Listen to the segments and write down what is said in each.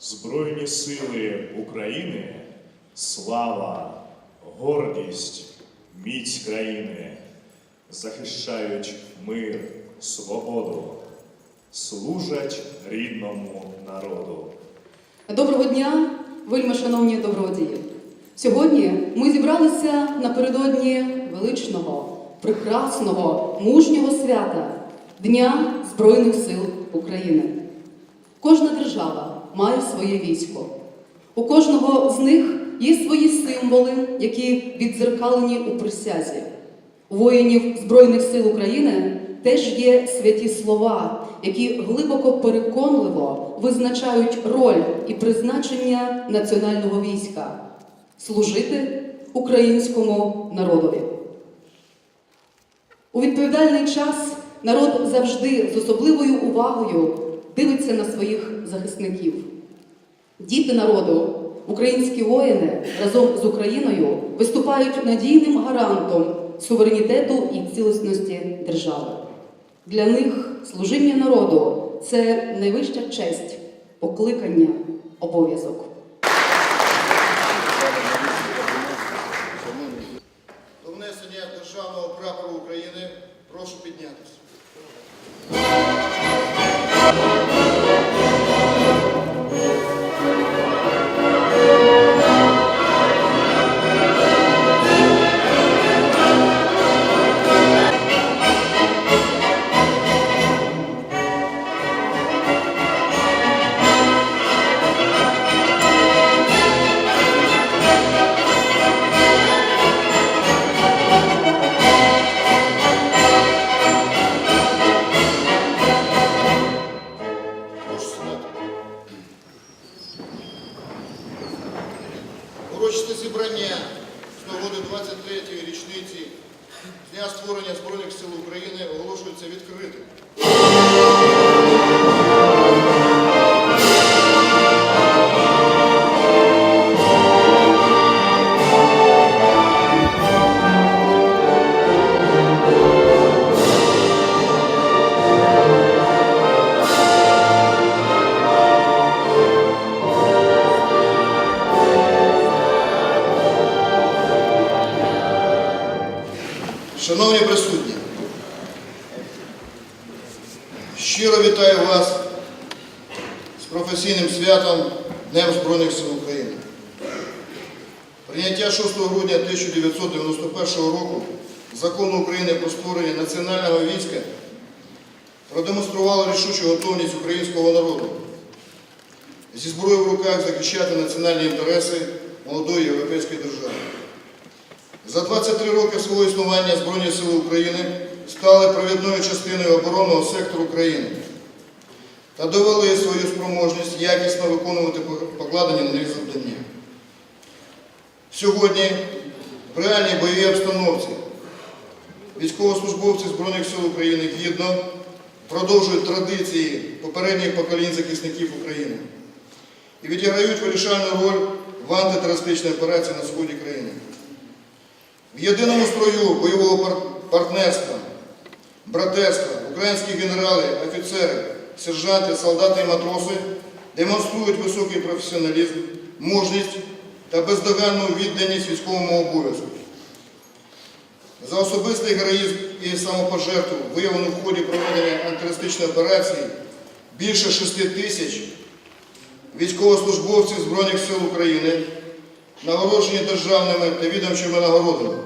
Збройні сили України, слава, гордість, міць країни захищають мир, свободу, служать рідному народу. Доброго дня, вельми шановні добродії. Сьогодні ми зібралися напередодні величного, прекрасного, мужнього свята Дня Збройних сил України. Кожна держава має своє військо. У кожного з них є свої символи, які віддзеркалені у присязі. У воїнів Збройних сил України теж є святі слова, які глибоко переконливо визначають роль і призначення національного війська служити українському народові. У відповідальний час народ завжди з особливою увагою дивиться на своїх захисників. Діти народу, українські воїни разом з Україною виступають надійним гарантом суверенітету і цілісності держави. Для них служіння народу це найвища честь, покликання, обов'язок. До внесення державного прапору України прошу піднятися. Днем Збройних сил України. Прийняття 6 грудня 1991 року закону України про створення національного війська продемонструвало рішучу готовність українського народу зі зброєю в руках захищати національні інтереси молодої європейської держави. За 23 роки свого існування Збройні Сили України стали провідною частиною оборонного сектору країни та довели свою спроможність якісно виконувати покладені на них завдання. Сьогодні в реальній бойовій обстановці військовослужбовці Збройних сил України гідно продовжують традиції попередніх поколінь захисників України і відіграють вирішальну роль в антитерористичній операції на сході країни. В єдиному строю бойового партнерства, братерства українські генерали, офіцери, сержанти, солдати і матроси демонструють високий професіоналізм, мужність та бездоганну відданість військовому обов'язку. За особистий героїзм і самопожертву, виявлену в ході проведення антитерористичної операції, більше 6 тисяч військовослужбовців Збройних сил України нагороджені державними та відомчими нагородами.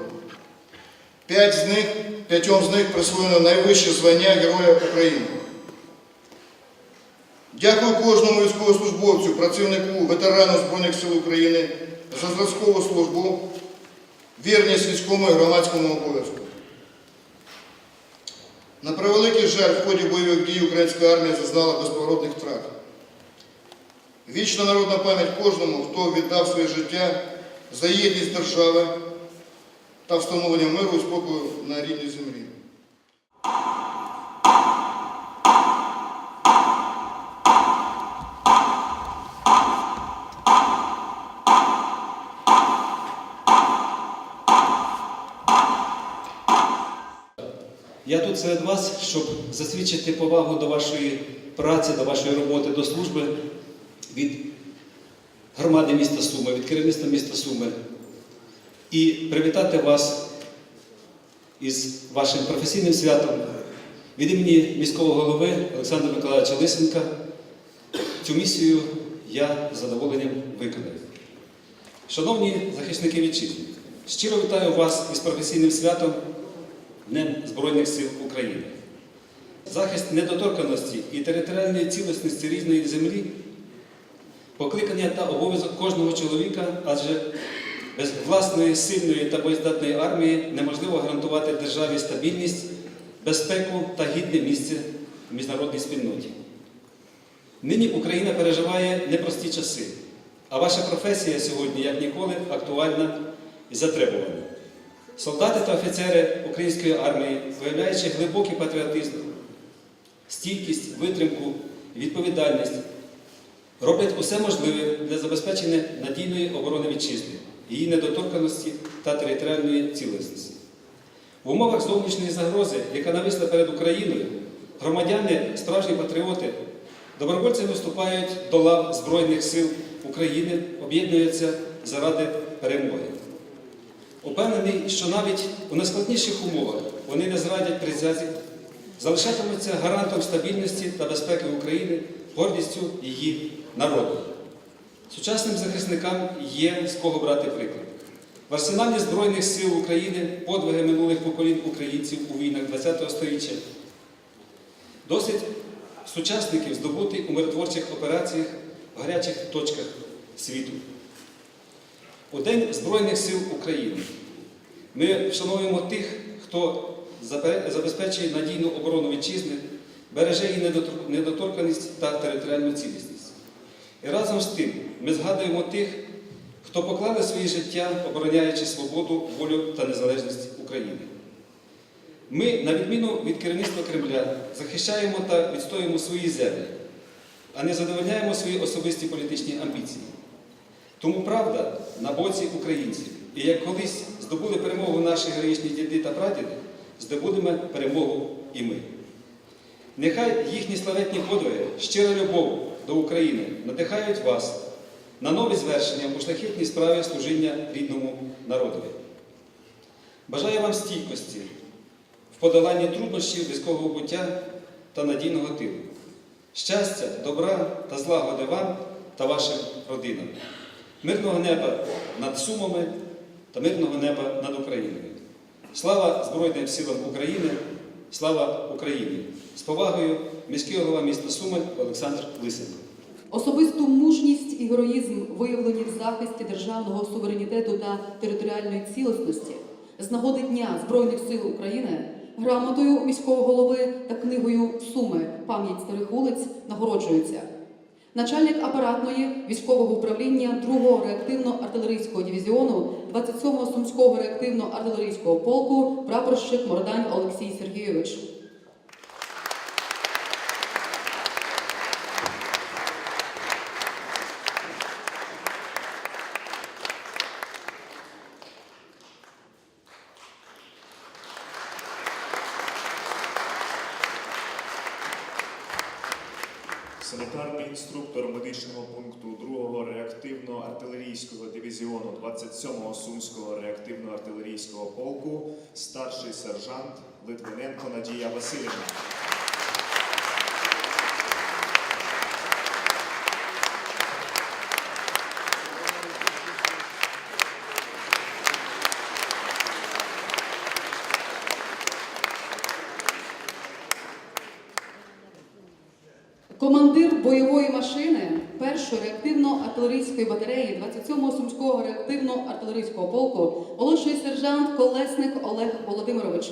П'ять з них, п'ятьом з них присвоєно найвище звання Героя України. Дякую кожному військовослужбовцю, працівнику, ветерану Збройних сил України за зразкову службу, вірність військовому і громадському обов'язку. На превеликий жаль, в ході бойових дій українська армія зазнала безповоротних втрат. Вічна народна пам'ять кожному, хто віддав своє життя за єдність держави та встановлення миру і спокою на рідній землі. Я тут серед вас, щоб засвідчити повагу до вашої праці, до вашої роботи, до служби від громади міста Суми, від керівництва міста Суми і привітати вас із вашим професійним святом від імені міського голови Олександра Миколаївича Лисенка. Цю місію я з задоволенням виконаю. Шановні захисники вітчизни, щиро вітаю вас із професійним святом Днем Збройних сил України. Захист недоторканості і територіальної цілісності різної землі покликання та обов'язок кожного чоловіка, адже без власної сильної та боєздатної армії неможливо гарантувати державі стабільність, безпеку та гідне місце в міжнародній спільноті. Нині Україна переживає непрості часи, а ваша професія сьогодні, як ніколи, актуальна і затребувана. Солдати та офіцери української армії, виявляючи глибокий патріотизм, стійкість, витримку відповідальність, роблять усе можливе для забезпечення надійної оборони вітчизни, її недоторканості та територіальної цілісності. В умовах зовнішньої загрози, яка нависла перед Україною, громадяни, справжні патріоти, добровольці виступають до лав Збройних сил України, об'єднуються заради перемоги. Упевнений, що навіть у найскладніших умовах вони не зрадять присязі, залишатимуться гарантом стабільності та безпеки України, гордістю її народу. Сучасним захисникам є з кого брати приклад. В арсеналі Збройних сил України подвиги минулих поколінь українців у війнах ХХ століття. Досить сучасників здобути у миротворчих операціях в гарячих точках світу. У День Збройних сил України ми вшановуємо тих, хто забезпечує надійну оборону вітчизни, береже її недоторканість та територіальну цілісність. І разом з тим ми згадуємо тих, хто поклали своє життя, обороняючи свободу, волю та незалежність України. Ми, на відміну від керівництва Кремля, захищаємо та відстоюємо свої землі, а не задовольняємо свої особисті політичні амбіції. Тому правда на боці українців. І як колись здобули перемогу наші героїчні діди та прадіди, здобудемо перемогу і ми. Нехай їхні славетні подвиги, щира любов до України надихають вас на нові звершення у шляхетній справі служіння рідному народові. Бажаю вам стійкості в подоланні труднощів військового буття та надійного тилу. Щастя, добра та злагоди вам та вашим родинам. Мирного неба над Сумами та мирного неба над Україною. Слава Збройним силам України! Слава Україні! З повагою міський голова міста Суми Олександр Лисенко. Особисту мужність і героїзм виявлені в захисті державного суверенітету та територіальної цілісності з нагоди Дня Збройних сил України грамотою міського голови та книгою Суми Пам'ять старих вулиць нагороджується. Начальник апаратної військового управління 2-го реактивно-артилерійського дивізіону 27-го Сумського реактивно-артилерійського полку прапорщик Мордань Олексій Сергійович. Санітарний інструктор медичного пункту 2-го реактивно-артилерійського дивізіону 27-го Сумського реактивно-артилерійського полку, старший сержант Литвиненко Надія Васильівна. Реактивно-артилерійської батареї 27-го Сумського реактивно-артилерійського полку молодший сержант Колесник Олег Володимирович.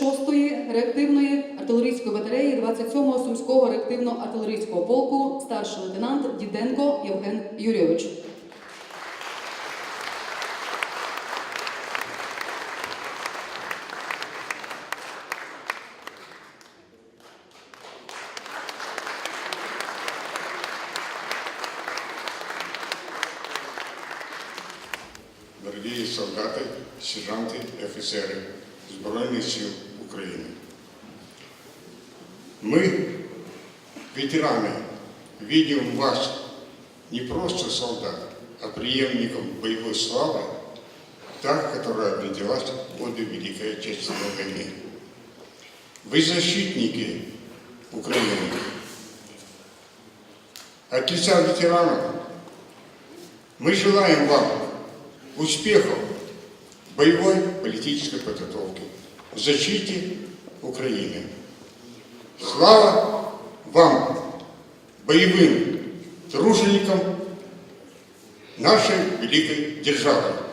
6-ї реактивної артилерійської батареї 27-го Сумського реактивно-артилерійського полку, старший лейтенант Діденко Євген Юрійович. Мы, ветераны, видим вас не просто солдат, а преемников боевой славы, так, которая родилась в годы Великой Отечественной войны. Вы защитники Украины. От лица ветеранов мы желаем вам успехов в боевой политической подготовке, в защите Украины. Слава вам, боевым труженикам нашей великой державы!